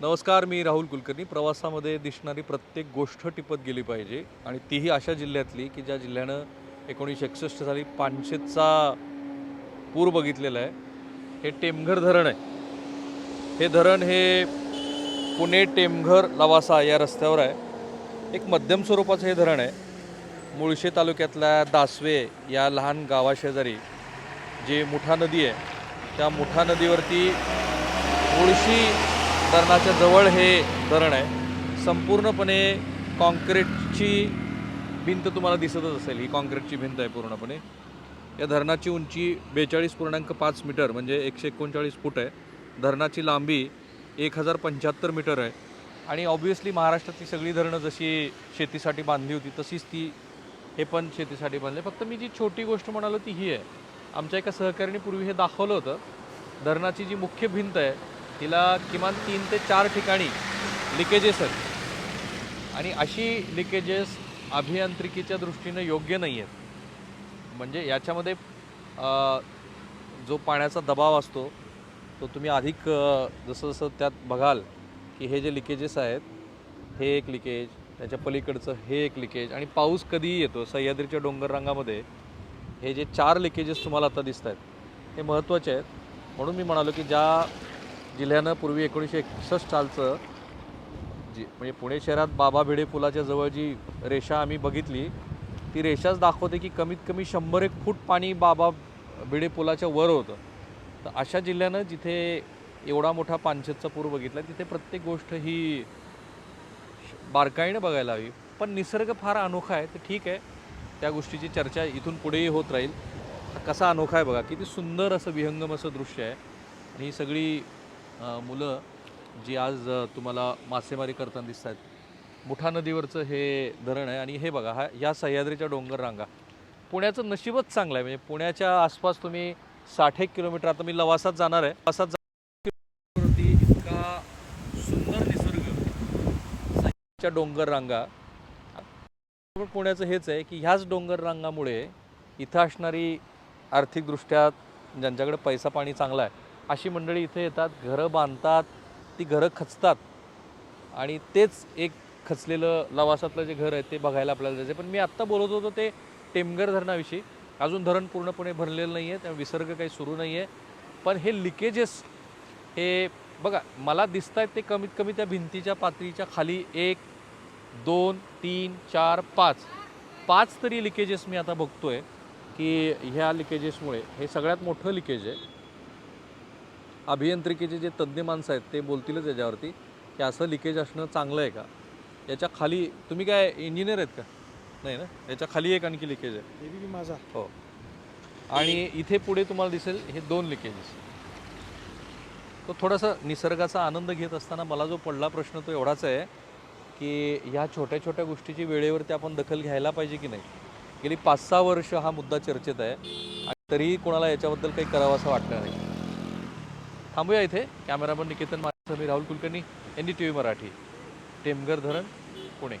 नमस्कार मी राहुल कुलकर्णी. प्रवासामध्ये दिसणारी प्रत्येक गोष्ट टिपत गेली पाहिजे. आणि तीही अशा जिल्ह्यातली की ज्या जिल्ह्यानं एकोणीसशे एकसष्ट साली पानशेतचा पूर बघितलेला आहे. हे टेमघर धरण आहे. हे धरण हे पुणे टेमघर लवासा या रस्त्यावर आहे. एक मध्यम स्वरूपाचं हे धरण आहे. मुळशे तालुक्यातल्या दासवे या लहान गावाशेजारी जी मुठा नदी आहे त्या मुठा नदीवरती मुळशी धरणाच्या जवळ हे धरण आहे. संपूर्णपणे कॉन्क्रीटची भिंत तुम्हाला दिसतच असेल. ही कॉन्क्रीटची भिंत आहे पूर्णपणे. या धरणाची उंची बेचाळीस पूर्णांक पाच मीटर म्हणजे एकशे एकोणचाळीस फूट आहे. धरणाची लांबी एक हजार पंच्याहत्तर मीटर आहे. आणि ऑब्व्हियसली महाराष्ट्रातली सगळी धरणं जशी शेतीसाठी बांधली होती तशीच ती हे पण शेतीसाठी बांधले. फक्त मी जी छोटी गोष्ट म्हणालो ती ही आहे. आमच्या एका सहकाऱ्याने पूर्वी हे दाखवलं होतं. धरणाची जी मुख्य भिंत आहे तिला किमान तीन ते चार ठिकाणी लिकेजेस आहेत. आणि अशी लिकेजेस अभियांत्रिकीच्या दृष्टीनं योग्य नाही आहेत. म्हणजे याच्यामध्ये जो पाण्याचा दबाव असतो तो तुम्ही अधिक जसं जसं त्यात बघाल की हे जे लिकेजेस आहेत हे एक लिकेज त्याच्या पलीकडचं हे एक लिकेज आणि पाऊस कधीही येतो सह्याद्रीच्या डोंगररांगामध्ये हे जे चार लिकेजेस तुम्हाला आता दिसत आहेत हे महत्त्वाचे आहेत. म्हणून मी म्हणालो की ज्या जिल्ह्यानं पूर्वी एकोणीसशे एकसष्ट सालचं जी म्हणजे पुणे शहरात बाबा भिडे पुलाच्या जवळ जी रेषा आम्ही बघितली ती रेषाच दाखवते की कमीत कमी शंभर एक फूट पाणी बाबा भिडे पुलाच्या वर होतं. तर अशा जिल्ह्यानं जिथे एवढा मोठा पानशेतचा पूर बघितला तिथे प्रत्येक गोष्ट ही बारकाईनं बघायला हवी. पण निसर्ग फार अनोखा आहे तर ठीक आहे त्या गोष्टीची चर्चा इथून पुढेही होत राहील. कसा अनोखा आहे बघा किती सुंदर असं विहंगम असं दृश्य आहे. आणि ही सगळी मुलं जी आज तुम्हाला मासेमारी करताना दिसत आहेत मुठा नदीवरचं हे धरण आहे आणि हे बघा हा या सह्याद्रीच्या डोंगर रांगा. पुण्याचं नशीबच चांगलं आहे. म्हणजे पुण्याच्या आसपास तुम्ही साठ एक किलोमीटर आता मी लवासात जाणार आहे. लवासात जा- इतका सुंदर निसर्ग. सह्याच्या डोंगर रांगा. पुण्याचं हेच आहे की ह्याच डोंगर रांगामुळे इथं असणारी आर्थिकदृष्ट्या ज्यांच्याकडे पैसा पाणी चांगला आहे अशी मंडळी इथे येतात घरं बांधतात ती घरं खचतात. आणि तेच एक खचलेलं लवासातलं जे घर आहे ते बघायला आपल्याला जायचं पण मी आत्ता बोलत होतो ते टेमघर धरणाविषयी. अजून धरण पूर्णपणे भरलेलं नाही आहे त्यामुळे विसर्ग काही सुरू नाही आहे पण हे लिकेजेस हे बघा मला दिसत आहेत ते कमीत कमी त्या भिंतीच्या पातळीच्या खाली एक दोन तीन चार पाच. पाच तरी लिकेजेस मी आता बघतो आहे की ह्या लिकेजेसमुळे हे सगळ्यात मोठं लिकेज आहे. अभियांत्रिकीचे जे तज्ज्ञ माणसं आहेत ते बोलतीलच याच्यावरती की असं लिकेज असणं चांगलं आहे का? याच्या खाली तुम्ही काय इंजिनियर आहेत का? नाही ना? याच्या खाली एक आणखी लिकेज आहे. माझा. हो. आणि इथे पुढे तुम्हाला दिसेल हे दोन लिकेजेस. तो थोडासा निसर्गाचा आनंद घेत असताना मला जो पडला प्रश्न तो एवढाच आहे की ह्या छोट्या छोट्या गोष्टीची वेळेवरती आपण दखल घ्यायला पाहिजे की नाही? गेली पाच सहा वर्ष हा मुद्दा चर्चेत आहे. आणि तरीही कोणाला याच्याबद्दल काही करावं असं वाटलं नाही. थांबूया इथे. कॅमेरामन निकेतन माझं मी Rahul Kulkarni N D T V Marathi Temghar धरण पुणे.